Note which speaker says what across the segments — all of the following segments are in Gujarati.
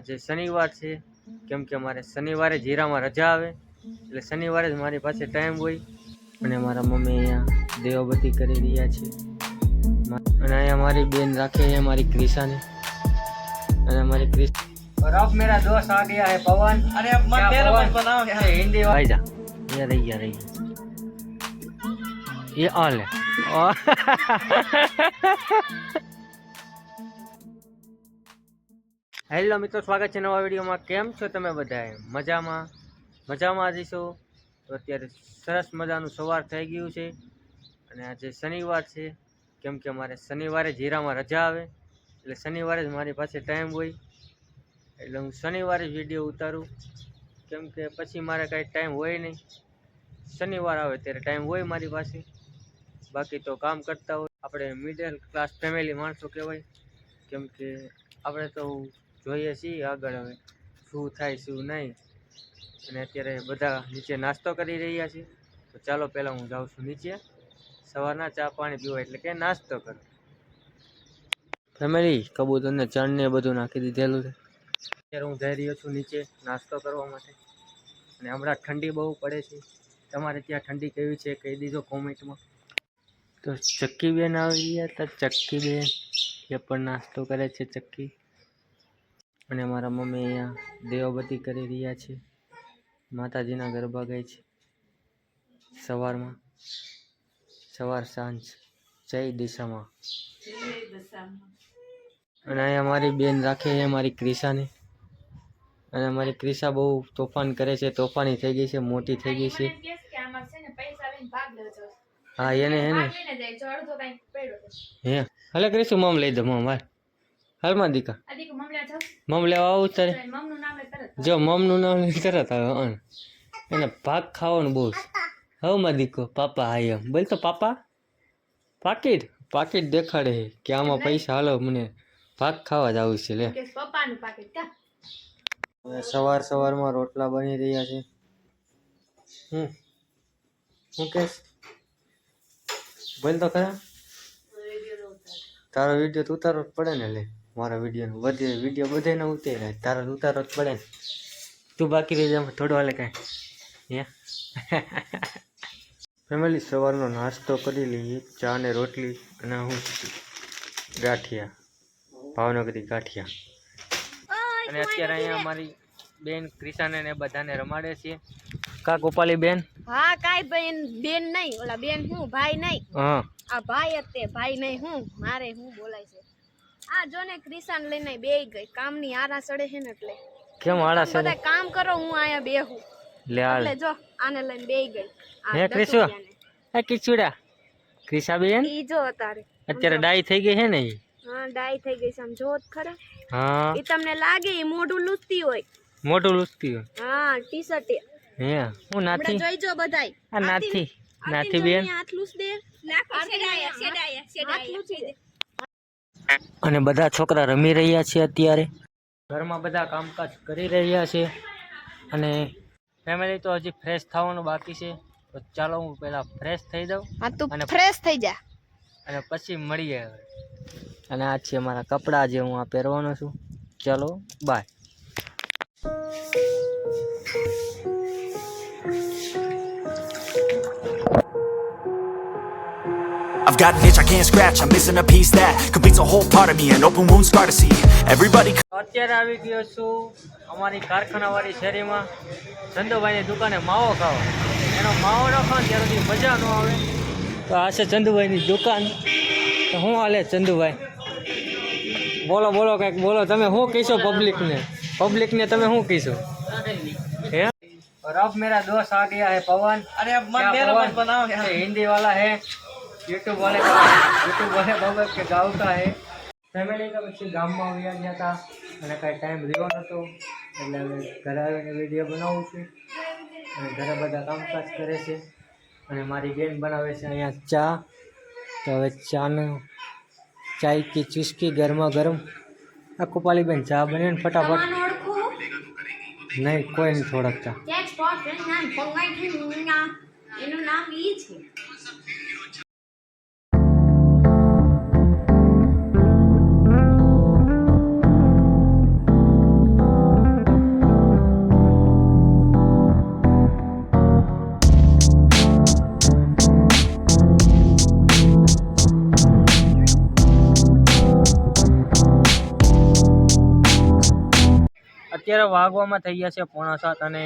Speaker 1: આજે શનિવાર છે કેમ કે મારે શનિવારે જીરામાં રજા આવે એટલે શનિવારે જ મારી પાસે ટાઈમ હોય અને મારા મમ્મી અહીંયા દેવાબતી કરી રહ્યા છે મા- અને અહીંયા મારી બેન રાખે છે મારી ક્રિશાને અને મારી ક્રિશ और अब मेरा दोस्त आ गया है पवन
Speaker 2: अरे अब मत
Speaker 1: क्या
Speaker 2: मेरा
Speaker 1: पवन?
Speaker 2: मत बनाओ यार
Speaker 1: ये हिंदी भाई जा ये रही ये रही ये ऑल है હેલો મિત્રો, સ્વાગત છે નવા વિડીયોમાં. કેમ છો તમે બધાએ મજામાં? મજામાં જઈશું તો અત્યારે સરસ મજાનું સવાર થઈ ગયું છે. અને આજે શનિવાર છે. કેમ કે મારે શનિવારે જીરામાં રજા આવે. એટલે શનિવારે જ મારી પાસે ટાઈમ હોય. એટલે હું શનિવારે જ વીડિયો ઉતારું. કેમ કે પછી મારે કાંઈ ટાઈમ હોય નહીં. શનિવાર આવે ત્યારે ટાઈમ હોય મારી પાસે. બાકી તો કામ કરતા હોય. આપણે મિડલ ક્લાસ ફેમિલી માણસો કહેવાય. કેમ કે આપણે તો જોઈએ છીએ આગળ હવે શું થાય, શું નહીં. અને અત્યારે બધા નીચે નાસ્તો કરી રહ્યા છીએ તો ચાલો પહેલાં હું જાઉં છું નીચે. સવારના ચા પાણી પીવા એટલે કે નાસ્તો કરો ફેમિલી કબૂતરને ચણને બધું નાખી દીધેલું છે. અત્યારે હું જઈ રહ્યો છું નીચે નાસ્તો કરવા માટે. અને હમણાં ઠંડી બહુ પડે છે. તમારે ત્યાં ઠંડી કેવી છે કહી દીધો કોમેન્ટમાં. તો ચક્કી બેન આવી ગયા તો ચક્કી બેન એ પણ નાસ્તો કરે છે ચક્કી. અને મારા મમ્મી અહીંયા દેવાબતી કરી રહ્યા છે. માતાજીના ગરબા ગાય છે. સવારમાં સવાર સાંજ જય દિશામાં. અને અહીંયા મારી બેન રાખે છે મારી ક્રિશાને અને મારી ક્રિશા બહુ તોફાન કરે છે તોફાની થઈ ગઈ છે મોટી થઈ ગઈ છે. હા એને એને. હે હલે ક્રિશુ મમ લઈ દે મમ હાલ હાલમાં દીકા? મમ લેવા આવું તારે. જો મમનું નામ લઈને તરત આવે અન એને ભાગ ખાવાનું બહુ હવે માં દીકો પાપા હાય એમ. બોલ તો પાપા. પાકીટ? પાકીટ દેખાડે કે આમાં પૈસા હાલો મને ભાગ ખાવા જ આવું છે લે. સવાર સવારમાં રોટલા બની રહ્યા છે. હમ. શું કહેશ બોલ તો ખરા. તારો વીડિયો તો ઉતારવો જ પડે ને લે. મારા વિડીયોનો બધે વીડિયો બધાને ઉતારે તારો ઉતારો જ પડે ને. તું બાકી રહી જાય થોડો હાલે કાંઈ. હે? ફેમિલી સવારનો નાસ્તો કરી લઈએ ચા ને રોટલી અને હું ગાંઠિયા. ભાવનગરી ગાંઠિયા. અને અત્યારે અહીંયા અમારી બેન ક્રિશાને ને બધાને રમાડે છે. કા ગોપાલી બેન?
Speaker 3: હા કાઈ બેન બેન નહીં. ઓલા બેન હું ભાઈ નહીં.
Speaker 1: હા.
Speaker 3: આ ભાઈ અત્યારે ભાઈ નહીં હું મારે હું બોલાય છે. આ જો ને ક્રિશાન લઈને બે ગઈ. કામની આરા ચડે છે ને એટલે.
Speaker 1: કેમ આરા ચડે?
Speaker 3: બધા કામ કરો હું અહીંયા બેહું.
Speaker 1: લે હાલ.
Speaker 3: એટલે જો આને લઈને બે ગઈ.
Speaker 1: હે ક્રિશુ? હે કિચુડા. ક્રિશા બેન
Speaker 3: ઈ જો અતારે
Speaker 1: અત્યારે ડાઈ થઈ ગઈ છે ને ઈ?
Speaker 3: હા ડાઈ થઈ ગઈ છે. આમ જોત ખરા.
Speaker 1: હા.
Speaker 3: ઈ તમને લાગે ઈ મોઢું લૂસતી હોય.
Speaker 1: મોઢું લૂસતી હોય.
Speaker 3: હા ટી શર્ટ
Speaker 1: હે હું નાથી.
Speaker 3: જોઈ જો બધાય.
Speaker 1: આ નાથી. નાથી બેન.
Speaker 3: હાથ લૂસ દે. હાથ લૂછી દે.
Speaker 1: અને બધા છોકરા રમી રહ્યા છે અત્યારે. ઘરમાં બધા કામકાજ કરી રહ્યા છે. અને ફેમિલી તો હજી ફ્રેશ થવાનું બાકી છે. તો ચાલો હું પહેલાં ફ્રેશ થઈ જાઉં અને-
Speaker 3: ફ્રેશ થઈ જા.
Speaker 1: અને પછી મળીએ. અને આ છે મારા કપડાં જે હું આ પહેરવાનો છું. ચલો bye
Speaker 4: I've got an itch I can't scratch, I'm missing a piece that completes a whole part of me, an open wound scar to see. Everybody
Speaker 1: અત્યારે આવી ગયો છું અમારી કારખાનાવાળી શેરીમાં ચંદુભાઈની દુકાને માવો ખાવા એનો માવો ન ખાવ ત્યારે સુધી મજા ન આવે તો આ છે ચંદુભાઈની દુકાન તો શું હાલે ચંદુભાઈ બોલો બોલો કંઈક બોલો તમે શું કહીશો પબ્લિકને પબ્લિકને તમે શું કહીશો હે और अब मेरा दोस्त आ गया है पवन
Speaker 2: अरे अब मत
Speaker 1: क्या
Speaker 2: मेरा
Speaker 1: पवन?
Speaker 2: मत बनाओ यार
Speaker 1: ये हिंदी वाला है યુટ્યુબ વાળે યુટ્યુબ વાળે બાબત કે ગાવતા હે. ફેમિલી તો પછી ગામમાં આવ્યા ગયા હતા અને કાંઈ ટાઈમ રહ્યો નહોતો એટલે હવે ઘરે આવીને વીડિયો બનાવું છું. અને ઘરે બધા કામકાજ કરે છે. અને મારી બેન બનાવે છે અહીંયા ચા. તો હવે ચાનો ચાય કે ચુસ્કી ગરમા ગરમ. આ કુપાલીબેન ચા બનીને ફટાફટ. નહીં કોઈ નહીં થોડાક ચા.
Speaker 3: એનું નામ ઈ છે.
Speaker 1: અત્યારે વાગવામાં થઈ ગયા છે પોણા સાત અને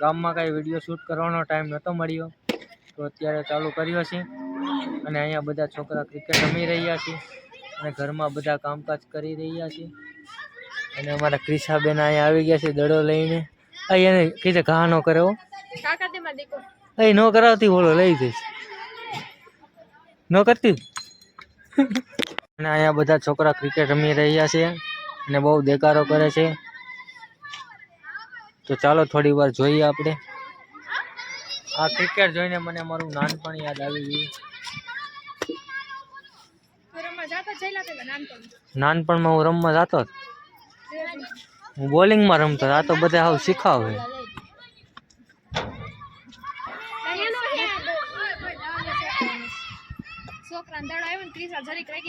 Speaker 1: ગામમાં કાંઈ વીડિયો શૂટ કરવાનો ટાઈમ નહોતો મળ્યો. તો અત્યારે ચાલુ કર્યો છે અને અહીંયા બધા છોકરા ક્રિકેટ રમી રહ્યા છે અને ઘરમાં બધા કામકાજ કરી રહ્યા છે. અને અમારા ક્રિશાબેન અહીંયા આવી ગયા છે દડો લઈને. અહીં એને કીધે ઘા ન કરે હો
Speaker 3: કાકા તેમાં દીકો
Speaker 1: અહીં ન કરાવતી બોલો લઈ જઈશ. ન કરતી? અને અહીંયા બધા છોકરા ક્રિકેટ રમી રહ્યા છે અને બહુ દેકારો કરે છે. તો ચાલો થોડી વાર જોઈએ આપણે. આ ક્રિકેટ જોઈને મને મારું નાનપણ યાદ આવી ગયું. નાનપણમાં હું રમવા જતો. હું બોલિંગમાં રમતો આ તો બધા હાવ શીખાવે.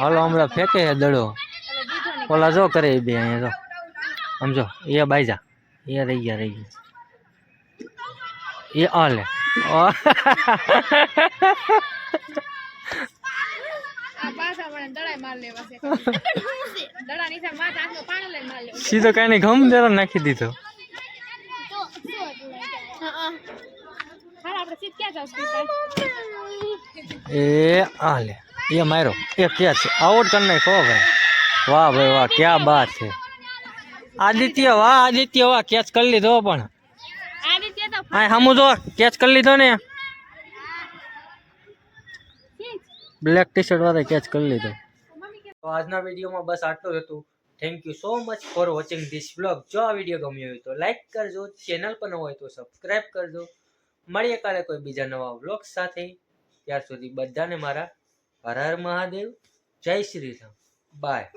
Speaker 1: હાલો, હમણાં ફેંકે દડો. ઓલા જો કરે એ બે અહીંયા જો. સમજો, એ બાઈજા એ રહી ગયા રહી ગયા. એ આ લે.
Speaker 3: માર માર
Speaker 1: સીધો કઈ નહીં ગમ જરા નાખી દીધો. એ આ લે. એ માર્યો. એ ક્યાં છે? આઉટ કરી નાખો ભાઈ. વાહ ભાઈ, વાહ, ક્યાં બાત છે? આદિત્ય વાહ આદિત્ય વાહ કેચ કરી લીધો પણ.
Speaker 3: હા
Speaker 1: આ જો કેચ કરી લીધો ને. બ્લેક ટી શર્ટ વાળા કેચ કરી લીધો. તો આજના વિડીયોમાં બસ આટલું જ હતું. Thank you so much for watching this blog જો આ વીડિયો ગમ્યો હોય તો લાઈક કરજો. ચેનલ પર ન હોય તો સબસ્ક્રાઈબ કરજો. મળીએ કાલે કોઈ બીજા નવા વ્લોગ સાથે. ત્યાર સુધી બધાને મારા હર હર મહાદેવ. જય શ્રી રામ. બાય